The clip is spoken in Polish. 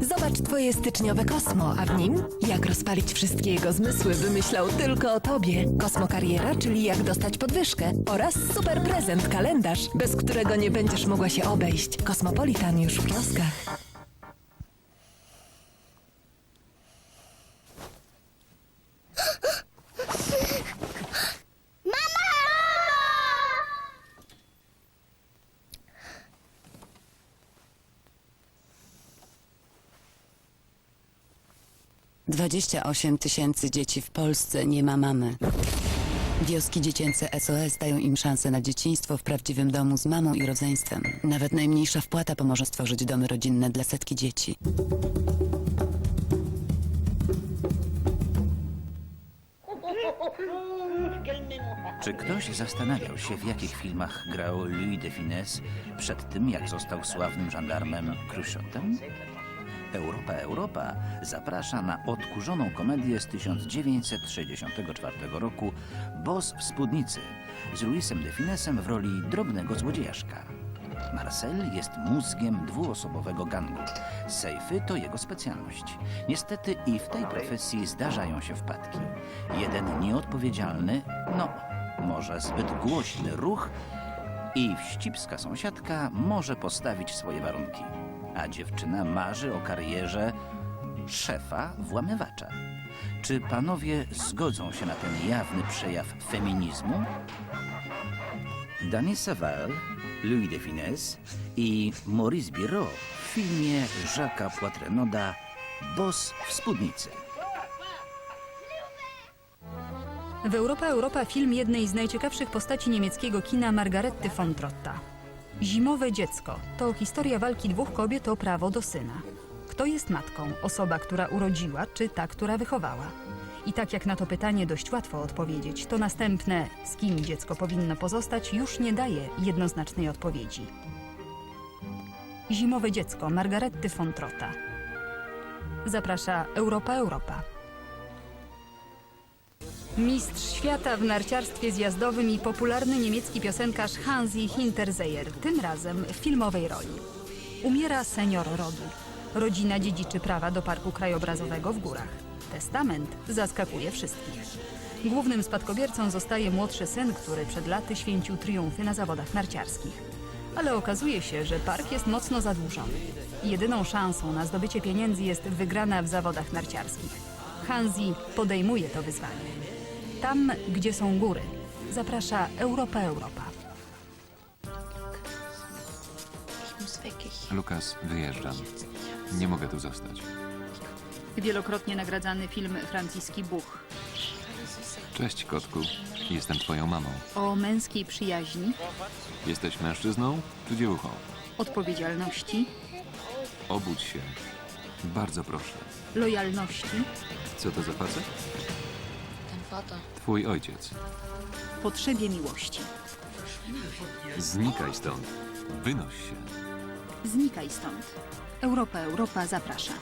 Zobacz twoje styczniowe Kosmo, a w nim jak rozpalić wszystkie jego zmysły wymyślał tylko o tobie. Kosmo Kariera, czyli jak dostać podwyżkę oraz super prezent kalendarz, bez którego nie będziesz mogła się obejść. Kosmopolitan już w kioskach. Dwadzieścia osiem tysięcy dzieci w Polsce nie ma mamy. Wioski dziecięce SOS dają im szansę na dzieciństwo w prawdziwym domu z mamą i rodzeństwem. Nawet najmniejsza wpłata pomoże stworzyć domy rodzinne dla setki dzieci. Czy ktoś zastanawiał się, w jakich filmach grał Louis de Finesse przed tym, jak został sławnym żandarmem Cruchotem? Europa Europa zaprasza na odkurzoną komedię z 1964 roku Boss w spódnicy z Louisem de Finesem w roli drobnego złodziejaszka. Marcel jest mózgiem dwuosobowego gangu. Sejfy to jego specjalność. Niestety i w tej profesji zdarzają się wpadki. Jeden nieodpowiedzialny, no, może zbyt głośny ruch i wścibska sąsiadka może postawić swoje warunki. A dziewczyna marzy o karierze szefa włamywacza. Czy panowie zgodzą się na ten jawny przejaw feminizmu? Dany Saval, Louis de Finesse i Maurice Biro w filmie Jacques'a Poitrenoda Boss w spódnicy. W Europa Europa film jednej z najciekawszych postaci niemieckiego kina Margarety von Trotta. Zimowe dziecko to historia walki dwóch kobiet o prawo do syna. Kto jest matką? Osoba, która urodziła, czy ta, która wychowała? I tak jak na to pytanie dość łatwo odpowiedzieć, to następne, z kim dziecko powinno pozostać, już nie daje jednoznacznej odpowiedzi. Zimowe dziecko Margarety von Trotta. Zaprasza Europa Europa. Mistrz świata w narciarstwie zjazdowym i popularny niemiecki piosenkarz Hansi Hinterseer, tym razem w filmowej roli. Umiera senior rodu. Rodzina dziedziczy prawa do parku krajobrazowego w górach. Testament zaskakuje wszystkich. Głównym spadkobiercą zostaje młodszy syn, który przed laty święcił triumfy na zawodach narciarskich. Ale okazuje się, że park jest mocno zadłużony. Jedyną szansą na zdobycie pieniędzy jest wygrana w zawodach narciarskich. Hansi podejmuje to wyzwanie. Tam, gdzie są góry, zaprasza Europa Europa. Lukas, wyjeżdżam. Nie mogę tu zostać. Wielokrotnie nagradzany film Franciski Buch Cześć, kotku. Jestem twoją mamą. o męskiej przyjaźni, Jesteś mężczyzną czy dziewuchą? odpowiedzialności, Obudź się. Bardzo proszę. lojalności, Co to za facet? Vater. Twój ojciec. potrzebie miłości. Znikaj stąd. Wynoś się. Znikaj stąd. Europa Europa zaprasza.